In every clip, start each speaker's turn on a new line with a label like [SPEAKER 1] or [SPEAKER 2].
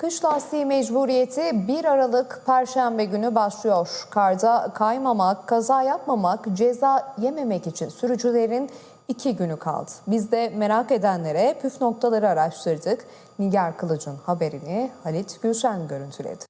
[SPEAKER 1] Kış lastiği mecburiyeti 1 Aralık Perşembe günü başlıyor. Karda kaymamak, kaza yapmamak, ceza yememek için sürücülerin iki günü kaldı. Biz de merak edenlere püf noktaları araştırdık. Nigar Kılıç'ın haberini Halit Gülşen görüntüledi.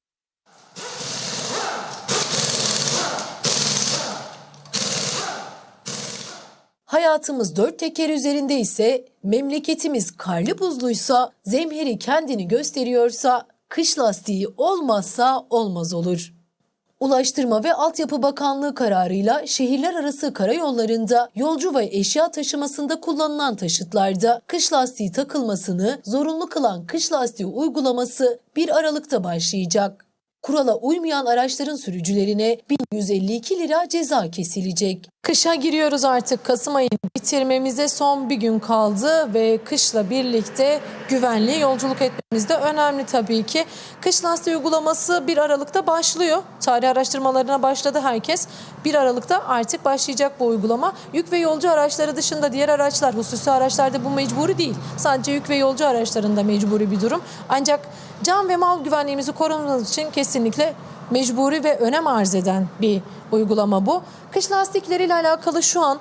[SPEAKER 2] Hayatımız dört teker üzerinde ise, memleketimiz karlı buzluysa, zemheri kendini gösteriyorsa, kış lastiği olmazsa olmaz olur. Ulaştırma ve Altyapı Bakanlığı kararıyla şehirler arası karayollarında yolcu ve eşya taşımasında kullanılan taşıtlarda kış lastiği takılmasını zorunlu kılan kış lastiği uygulaması 1 Aralık'ta başlayacak. Kurala uymayan araçların sürücülerine 1152 lira ceza kesilecek. Kışa giriyoruz artık. Kasım ayını bitirmemize son bir gün kaldı ve kışla birlikte güvenli yolculuk etmemiz de önemli tabii ki. Kış lastiği uygulaması 1 Aralık'ta başlıyor. Tarih araştırmalarına başladı herkes. 1 Aralık'ta artık başlayacak bu uygulama. Yük ve yolcu araçları dışında diğer araçlar, hususi araçlarda bu mecburi değil. Sadece yük ve yolcu araçlarında mecburi bir durum. Ancak can ve mal güvenliğimizi korumamız için kesinlikle mecburi ve önem arz eden bir uygulama bu. Kış lastikleriyle alakalı şu an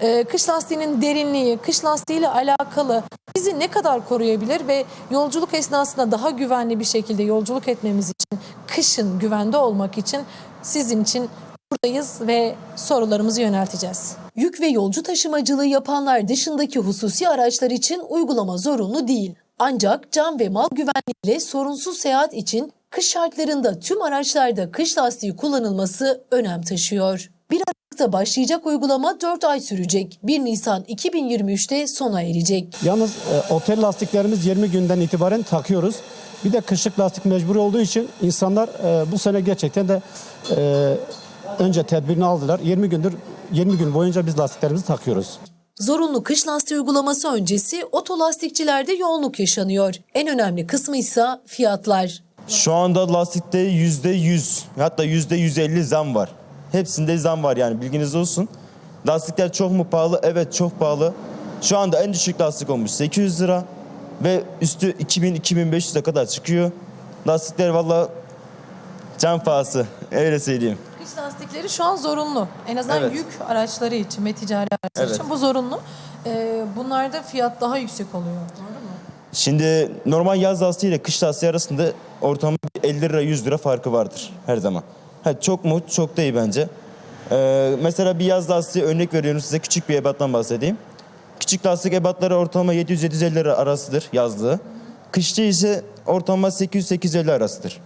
[SPEAKER 2] e, kış lastiğinin derinliği, kış lastiğiyle alakalı bizi ne kadar koruyabilir ve yolculuk esnasında daha güvenli bir şekilde yolculuk etmemiz için, kışın güvende olmak için sizin için buradayız ve sorularımızı yönelteceğiz. Yük ve yolcu taşımacılığı yapanlar dışındaki hususi araçlar için uygulama zorunlu değil. Ancak can ve mal güvenliğiyle sorunsuz seyahat için kış şartlarında tüm araçlarda kış lastiği kullanılması önem taşıyor. 1 Aralık'ta başlayacak uygulama 4 ay sürecek. 1 Nisan 2023'te sona erecek.
[SPEAKER 3] Yalnız e, otel lastiklerimiz 20 günden itibaren takıyoruz. Bir de kışlık lastik mecburi olduğu için insanlar e, bu sene gerçekten de e, önce tedbirini aldılar. 20 gündür 20 gün boyunca biz lastiklerimizi takıyoruz.
[SPEAKER 2] Zorunlu kış lastiği uygulaması öncesi otolastikçilerde yoğunluk yaşanıyor. En önemli kısmı ise fiyatlar.
[SPEAKER 4] Şu anda lastikte yüzde yüz hatta yüzde yüz elli zam var. Hepsinde zam var yani bilginiz olsun. Lastikler çok mu pahalı? Evet çok pahalı. Şu anda en düşük lastik olmuş 800 lira ve üstü 2000-2500'e kadar çıkıyor. Lastikler valla can pahası öyle söyleyeyim.
[SPEAKER 2] Kış lastikleri şu an zorunlu. En azından
[SPEAKER 4] Evet.
[SPEAKER 2] yük araçları için ve ticari araçlar
[SPEAKER 4] Evet.
[SPEAKER 2] için bu zorunlu. Ee, bunlarda fiyat daha yüksek oluyor.
[SPEAKER 4] Şimdi normal yaz lastiği ile kış lastiği arasında bir 50 lira 100 lira farkı vardır her zaman. Ha, çok mu? Çok değil bence. Ee, mesela bir yaz lastiği örnek veriyorum size küçük bir ebattan bahsedeyim. Küçük lastik ebatları ortalama 700-750 lira arasıdır yazlığı. Kışçı ise ortalama 800-850 arasıdır.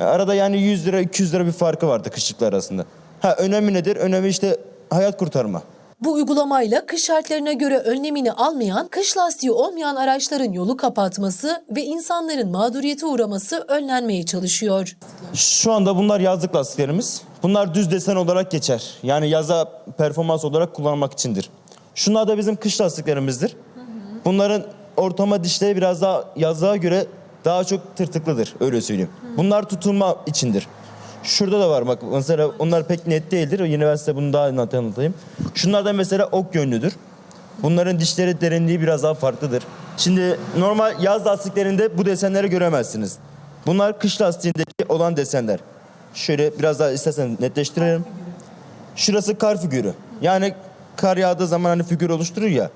[SPEAKER 4] E, Arada yani 100 lira 200 lira bir farkı vardı kışlıklar arasında. Ha önemi nedir? Önemi işte hayat kurtarma.
[SPEAKER 2] Bu uygulamayla kış şartlarına göre önlemini almayan, kış lastiği olmayan araçların yolu kapatması ve insanların mağduriyete uğraması önlenmeye çalışıyor.
[SPEAKER 4] Şu anda bunlar yazlık lastiklerimiz. Bunlar düz desen olarak geçer. Yani yaza performans olarak kullanmak içindir. Şunlar da bizim kış lastiklerimizdir. Bunların ortama dişleri biraz daha yazlığa göre daha çok tırtıklıdır öyle söyleyeyim. Bunlar tutulma içindir. Şurada da var bak mesela onlar pek net değildir. Yine ben bunu daha net anlatayım. Şunlar da mesela ok yönlüdür. Bunların dişleri derinliği biraz daha farklıdır. Şimdi normal yaz lastiklerinde bu desenleri göremezsiniz. Bunlar kış lastiğindeki olan desenler. Şöyle biraz daha istersen netleştirelim. Şurası kar figürü. Yani kar yağdığı zaman hani figür oluşturur ya.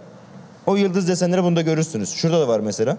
[SPEAKER 4] O yıldız desenleri bunda görürsünüz. Şurada da var mesela.